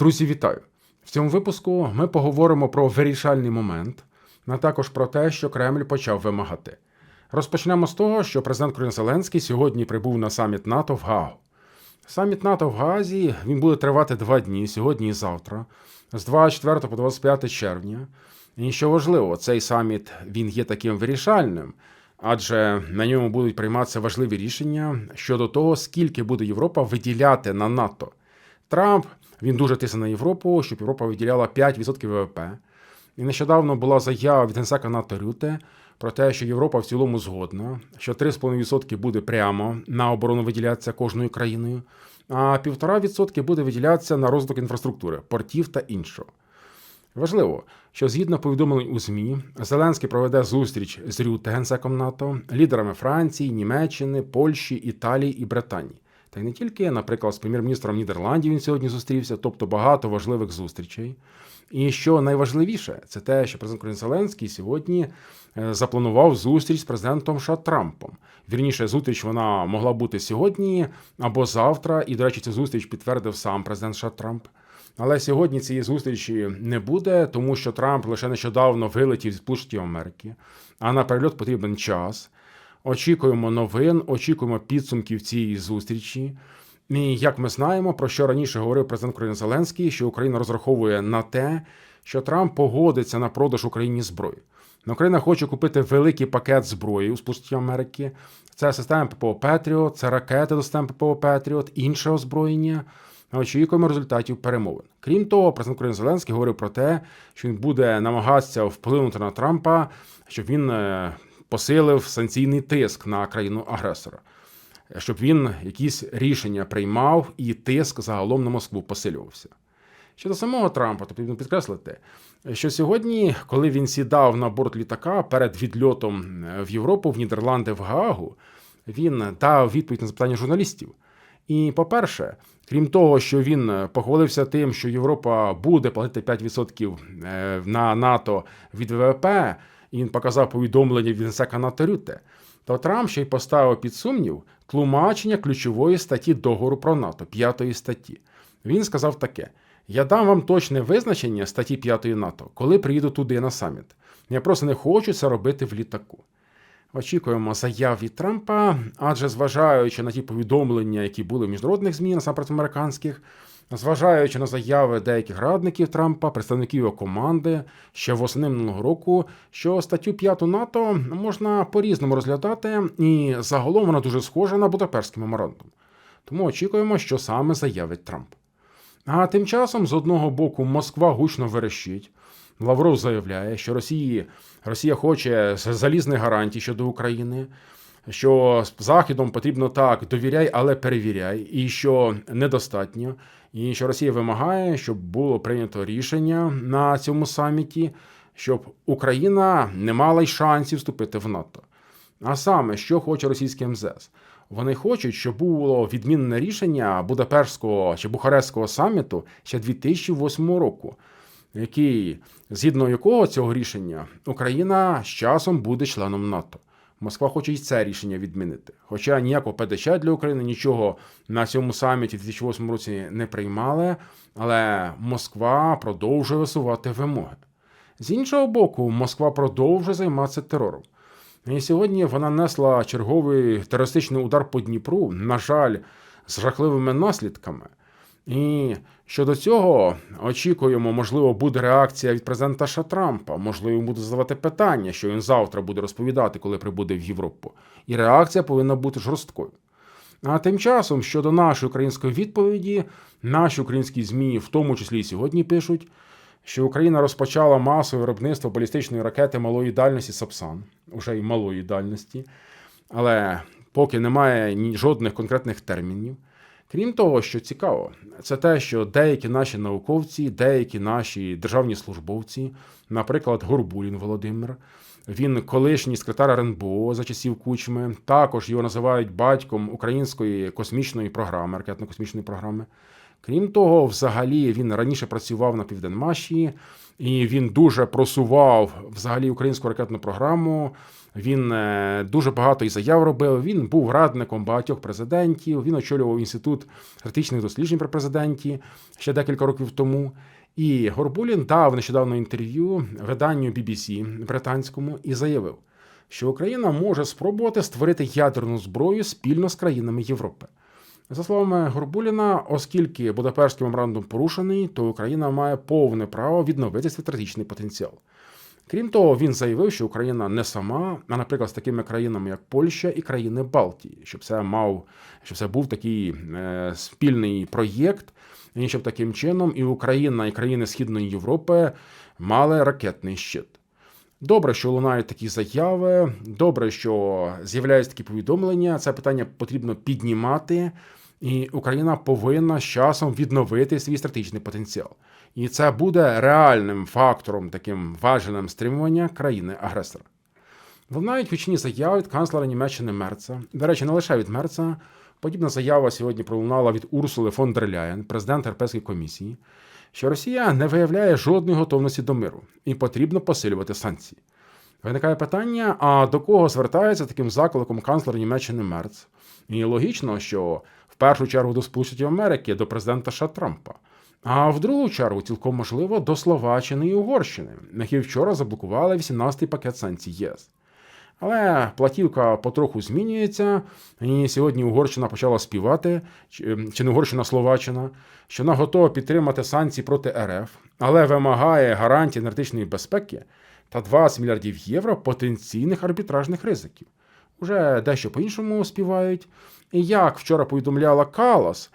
Друзі, вітаю! В цьому випуску ми поговоримо про вирішальний момент, а також про те, що Кремль почав вимагати. Розпочнемо з того, що президент Україна Зеленський сьогодні прибув на саміт НАТО в Гаагу. Саміт НАТО в Гаазі він буде тривати два дні сьогодні і завтра, з 24 по 25 червня. І що важливо, цей саміт він є таким вирішальним, адже на ньому будуть прийматися важливі рішення щодо того, скільки буде Європа виділяти на НАТО. Трамп він дуже тисне на Європу, щоб Європа виділяла 5% ВВП. І нещодавно була заява від генсека НАТО Рюте про те, що Європа в цілому згодна, що 3,5% буде прямо на оборону виділятися кожною країною, а 1,5% буде виділятися на розвиток інфраструктури, портів та іншого. Важливо, що згідно повідомлень у ЗМІ, Зеленський проведе зустріч з Рюте, генсеком НАТО, лідерами Франції, Німеччини, Польщі, Італії і Британії. Та й не тільки, наприклад, з прем'єр-міністром Нідерландів він сьогодні зустрівся, тобто багато важливих зустрічей. І що найважливіше, це те, що президент Зеленський сьогодні е, запланував зустріч з президентом США Трампом. Вірніше, зустріч вона могла бути сьогодні або завтра. І, до речі, цю зустріч підтвердив сам президент США Трамп. Але сьогодні цієї зустрічі не буде, тому що Трамп лише нещодавно вилетів з Сполучених Америки, а на перельот потрібен час. Очікуємо новин, очікуємо підсумків цієї зустрічі. І як ми знаємо, про що раніше говорив президент України Зеленський, що Україна розраховує на те, що Трамп погодиться на продаж Україні зброї. Україна хоче купити великий пакет зброї у Сполучені Америки. Це система ППО Петріот, це ракети до системи ППО Петріот, інше озброєння. Очікуємо результатів перемовин. Крім того, президент України Зеленський говорив про те, що він буде намагатися вплинути на Трампа, щоб він е, посилив санкційний тиск на країну агресора, щоб він якісь рішення приймав і тиск загалом на Москву посилювався. Щодо самого Трампа, то потрібно підкреслити, що сьогодні, коли він сідав на борт літака перед відльотом в Європу, в Нідерланди, в Гаагу, він дав відповідь на запитання журналістів. І, по-перше, крім того, що він похвалився тим, що Європа буде платити 5% на НАТО від ВВП, і він показав повідомлення від генсека Рюте, то Трамп ще й поставив під сумнів тлумачення ключової статті договору про НАТО, п'ятої статті. Він сказав таке: я дам вам точне визначення статті 5 НАТО, коли приїду туди на саміт. Я просто не хочу це робити в літаку. Очікуємо заяв від Трампа, адже зважаючи на ті повідомлення, які були в міжнародних ЗМІ, насамперед американських, зважаючи на заяви деяких радників Трампа, представників його команди ще восени минулого року, що статтю 5 НАТО можна по-різному розглядати, і загалом вона дуже схожа на Будапештський меморандум. Тому очікуємо, що саме заявить Трамп. А тим часом, з одного боку, Москва гучно верещить. Лавров заявляє, що Росії, Росія хоче залізних гарантій щодо України, що Західом потрібно так довіряй, але перевіряй, і що недостатньо, і що Росія вимагає, щоб було прийнято рішення на цьому саміті, щоб Україна не мала й шансів вступити в НАТО. А саме, що хоче російський МЗС? Вони хочуть, щоб було відмінне рішення Будапештського чи Бухарестського саміту ще 2008 року, який, згідно якого цього рішення, Україна з часом буде членом НАТО. Москва хоче і це рішення відмінити. Хоча ніякого ПДЧ для України нічого на цьому саміті в 2008 році не приймали, але Москва продовжує висувати вимоги. З іншого боку, Москва продовжує займатися терором. І сьогодні вона несла черговий терористичний удар по Дніпру, на жаль, з жахливими наслідками. І щодо цього очікуємо, можливо, буде реакція від президента Ша Трампа, можливо, буде задавати питання, що він завтра буде розповідати, коли прибуде в Європу. І реакція повинна бути жорсткою. А тим часом, щодо нашої української відповіді, наші українські ЗМІ, в тому числі і сьогодні, пишуть, що Україна розпочала масове виробництво балістичної ракети малої дальності Сапсан, уже й малої дальності, але поки немає жодних конкретних термінів. Крім того, що цікаво, це те, що деякі наші науковці, деякі наші державні службовці, наприклад, Горбулін Володимир, він колишній секретар РНБО за часів Кучми, також його називають батьком української космічної програми, ракетно-космічної програми. Крім того, взагалі він раніше працював на Південмаші, і він дуже просував взагалі українську ракетну програму Він е, дуже багато і заяв робив. Він був радником багатьох президентів. Він очолював інститут критичних досліджень при президенті ще декілька років тому. І Горбулін дав нещодавно інтерв'ю виданню BBC британському і заявив, що Україна може спробувати створити ядерну зброю спільно з країнами Європи. За словами Горбуліна, оскільки Будапештський меморандум порушений, то Україна має повне право відновити стратегічний потенціал. Крім того, він заявив, що Україна не сама, а наприклад, з такими країнами, як Польща і країни Балтії, щоб це мав, щоб це був такий е, спільний проєкт, і щоб таким чином і Україна, і країни Східної Європи мали ракетний щит. Добре, що лунають такі заяви. Добре, що з'являються такі повідомлення. Це питання потрібно піднімати, і Україна повинна з часом відновити свій стратегічний потенціал. І це буде реальним фактором, таким важеним стримування країни-агресора. Лунають гучні заяви від канцлера Німеччини Мерца. До речі, не лише від Мерца. Подібна заява сьогодні пролунала від Урсули фон дер Ляєн, президента Європейської комісії, що Росія не виявляє жодної готовності до миру і потрібно посилювати санкції. Виникає питання: а до кого звертається таким закликом канцлер Німеччини Мерц? І логічно, що в першу чергу до Сполучених Америки, до президента США Трампа. А в другу чергу, цілком можливо, до Словаччини і Угорщини, які вчора заблокували 18-й пакет санкцій ЄС. Але платівка потроху змінюється. І сьогодні Угорщина почала співати, чи не Угорщина Словаччина, що вона готова підтримати санкції проти РФ, але вимагає гарантій енергетичної безпеки та 20 мільярдів євро потенційних арбітражних ризиків. Уже дещо по-іншому співають. І як вчора повідомляла Калас,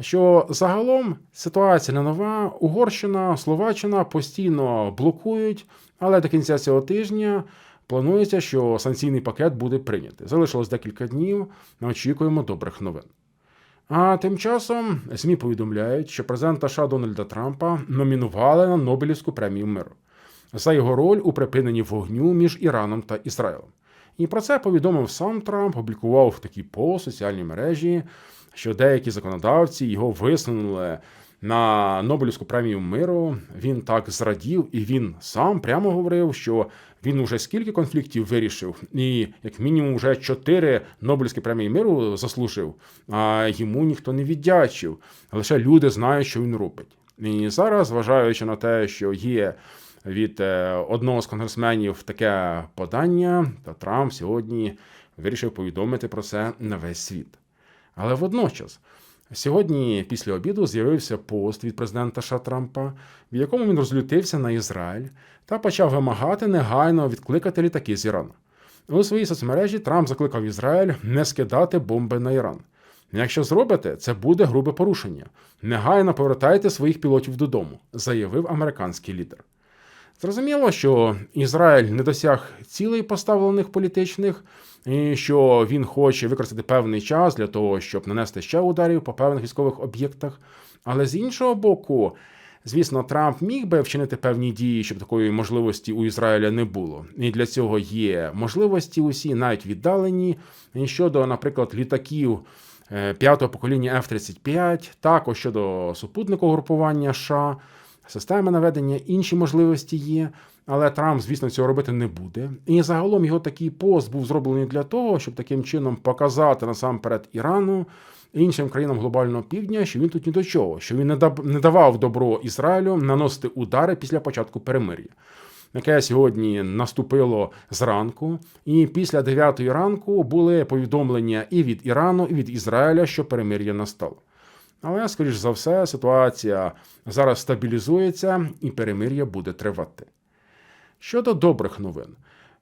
що загалом ситуація не нова, Угорщина, Словаччина постійно блокують, але до кінця цього тижня. Планується, що санкційний пакет буде прийнятий. Залишилось декілька днів. Очікуємо добрих новин. А тим часом ЗМІ повідомляють, що президента США Дональда Трампа номінували на Нобелівську премію миру за його роль у припиненні вогню між Іраном та Ізраїлем. І про це повідомив сам Трамп, публікував такий пост у соціальній мережі, що деякі законодавці його висунули на Нобелівську премію миру. Він так зрадів, і він сам прямо говорив, що він уже скільки конфліктів вирішив, і як мінімум вже чотири Нобелівські премії миру заслужив, а йому ніхто не віддячив. Лише люди знають, що він робить. І зараз, зважаючи на те, що є від е, одного з конгресменів таке подання, то Трамп сьогодні вирішив повідомити про це на весь світ. Але водночас. Сьогодні, після обіду, з'явився пост від президента США Трампа, в якому він розлютився на Ізраїль та почав вимагати негайно відкликати літаки з Ірану. У своїй соцмережі Трамп закликав Ізраїль не скидати бомби на Іран. Якщо зробите, це буде грубе порушення. Негайно повертайте своїх пілотів додому, заявив американський лідер. Зрозуміло, що Ізраїль не досяг цілей поставлених політичних, і що він хоче використати певний час для того, щоб нанести ще ударів по певних військових об'єктах. Але з іншого боку, звісно, Трамп міг би вчинити певні дії, щоб такої можливості у Ізраїля не було. І для цього є можливості усі, навіть віддалені. Щодо, наприклад, літаків. Е, п'ятого покоління F-35, також щодо супутникового групування США, системи наведення, інші можливості є. Але Трамп, звісно, цього робити не буде. І загалом його такий пост був зроблений для того, щоб таким чином показати насамперед Ірану і іншим країнам глобального півдня, що він тут ні до чого, що він не давав добро Ізраїлю наносити удари після початку перемир'я. Яке сьогодні наступило зранку, і після 9 ранку були повідомлення і від Ірану, і від Ізраїля, що перемир'я настало. Але, скоріш за все, ситуація зараз стабілізується і перемир'я буде тривати. Щодо добрих новин,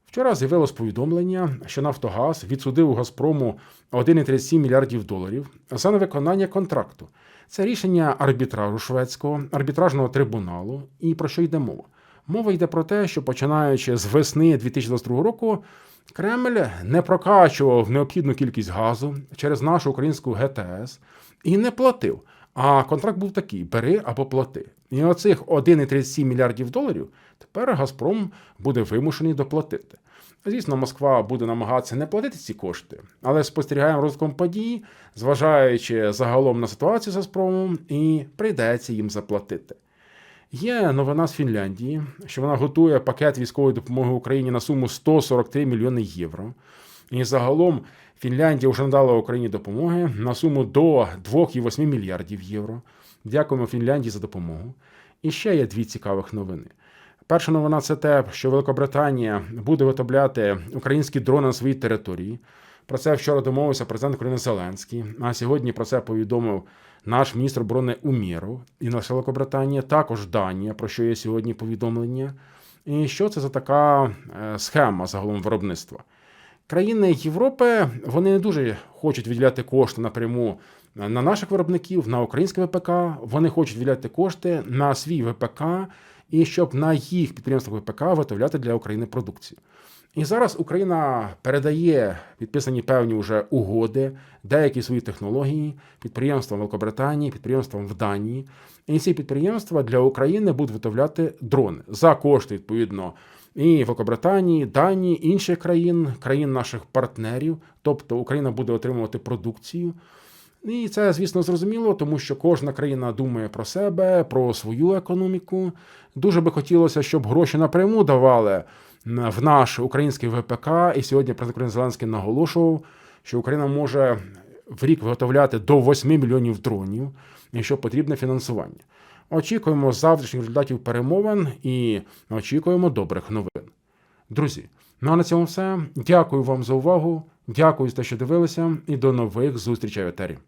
вчора з'явилось повідомлення, що Нафтогаз відсудив Газпрому 1,37 мільярдів доларів за невиконання контракту. Це рішення арбітражу шведського арбітражного трибуналу. І про що йде мова? Мова йде про те, що починаючи з весни 2022 року, Кремль не прокачував необхідну кількість газу через нашу українську ГТС і не платив. А контракт був такий: бери або плати. І оцих 1,37 мільярдів доларів тепер Газпром буде вимушений доплатити. Звісно, Москва буде намагатися не платити ці кошти, але спостерігаємо розвитком подій, зважаючи загалом на ситуацію з Газпромом, і прийдеться їм заплатити. Є новина з Фінляндії, що вона готує пакет військової допомоги Україні на суму 143 мільйони євро. І загалом Фінляндія вже надала Україні допомоги на суму до 2,8 мільярдів євро. Дякуємо Фінляндії за допомогу. І ще є дві цікавих новини. Перша новина це те, що Великобританія буде виробляти українські дрони на своїй території. Про це вчора домовився президент України Зеленський. А сьогодні про це повідомив наш міністр оборони Умєров і наша Великобританія, також Данія, про що є сьогодні повідомлення. І що це за така е, схема загалом виробництва? Країни Європи вони не дуже хочуть виділяти кошти напряму на наших виробників, на українське ВПК. Вони хочуть виділяти кошти на свій ВПК і щоб на їх підприємствах ВПК виготовляти для України продукцію. І зараз Україна передає підписані певні вже угоди, деякі свої технології підприємствам Великобританії, підприємствам в Данії. І ці підприємства для України будуть виготовляти дрони за кошти, відповідно, і Великобританії, Данії, інших країн, країн наших партнерів. Тобто Україна буде отримувати продукцію. І це, звісно, зрозуміло, тому що кожна країна думає про себе, про свою економіку. Дуже би хотілося, щоб гроші напряму давали в наш український ВПК. І сьогодні президент Зеленський наголошував, що Україна може в рік виготовляти до 8 мільйонів дронів, якщо потрібне фінансування. Очікуємо завтрашніх результатів перемовин і очікуємо добрих новин. Друзі, ну а на цьому все. Дякую вам за увагу. Дякую за те, що дивилися, і до нових зустрічей в етері.